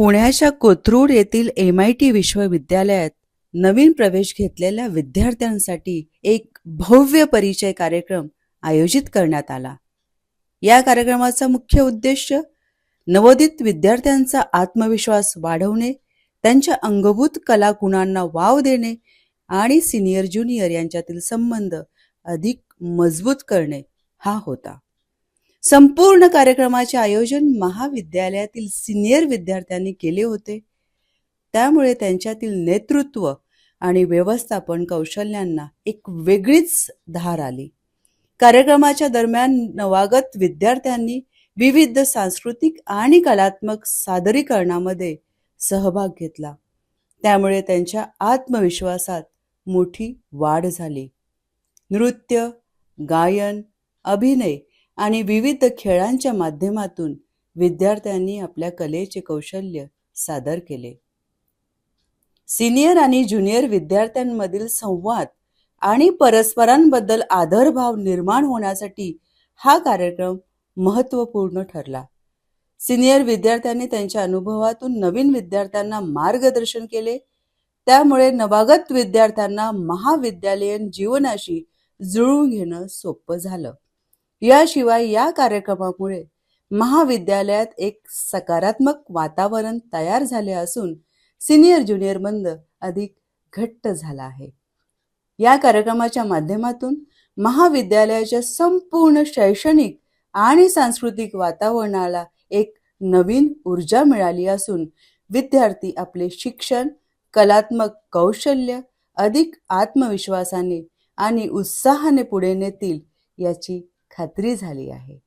पुण्याच्या कोथरूड येथील M I T विश्वविद्यालयात नवीन प्रवेश घेतलेल्या विद्यार्थ्यांसाठी एक भव्य परिचय कार्यक्रम आयोजित करण्यात आला. या कार्यक्रमाचा मुख्य उद्देश नवोदित विद्यार्थ्यांचा आत्मविश्वास वाढवणे त्यांच्या अंगभूत कलागुणांना वाव देणे आणि सिनियर ज्युनियर यांच्यातील संबंध अधिक मजबूत करणे हा होता. संपूर्ण कार्यक्रमाचे आयोजन महाविद्यालयातील सिनियर विद्यार्थ्यांनी केले होते. त्यामुळे त्यांच्यातील नेतृत्व आणि व्यवस्थापन कौशल्यांना एक वेगळीच धार आली. कार्यक्रमाच्या दरम्यान नवागत विद्यार्थ्यांनी विविध सांस्कृतिक आणि कलात्मक सादरीकरणामध्ये सहभाग घेतला. त्यामुळे त्यांच्या आत्मविश्वासात मोठी वाढ झाली. नृत्य गायन अभिनय आणि विविध खेळांच्या माध्यमातून विद्यार्थ्यांनी आपल्या कलेचे कौशल्य सादर केले. सिनियर आणि ज्युनियर विद्यार्थ्यांमधील संवाद आणि परस्परांबद्दल आदरभाव निर्माण होण्यासाठी हा कार्यक्रम महत्त्वपूर्ण ठरला. सिनियर विद्यार्थ्यांनी त्यांच्या अनुभवातून नवीन विद्यार्थ्यांना मार्गदर्शन केले. त्यामुळे नवागत विद्यार्थ्यांना महाविद्यालयीन जीवनाशी जुळवून घेणं सोपं झालं. याशिवाय या कार्यक्रमामुळे महाविद्यालयात एक सकारात्मक वातावरण तयार झाले असून सिनियर ज्युनियर बंद अधिक घट्ट झाला आहे. या कार्यक्रमाच्या माध्यमातून महाविद्यालयाच्या संपूर्ण शैक्षणिक आणि सांस्कृतिक वातावरणाला एक नवीन ऊर्जा मिळाली असून विद्यार्थी आपले शिक्षण कलात्मक कौशल्य अधिक आत्मविश्वासाने आणि उत्साहाने पुढे नेतील याची खात्री झाली आहे.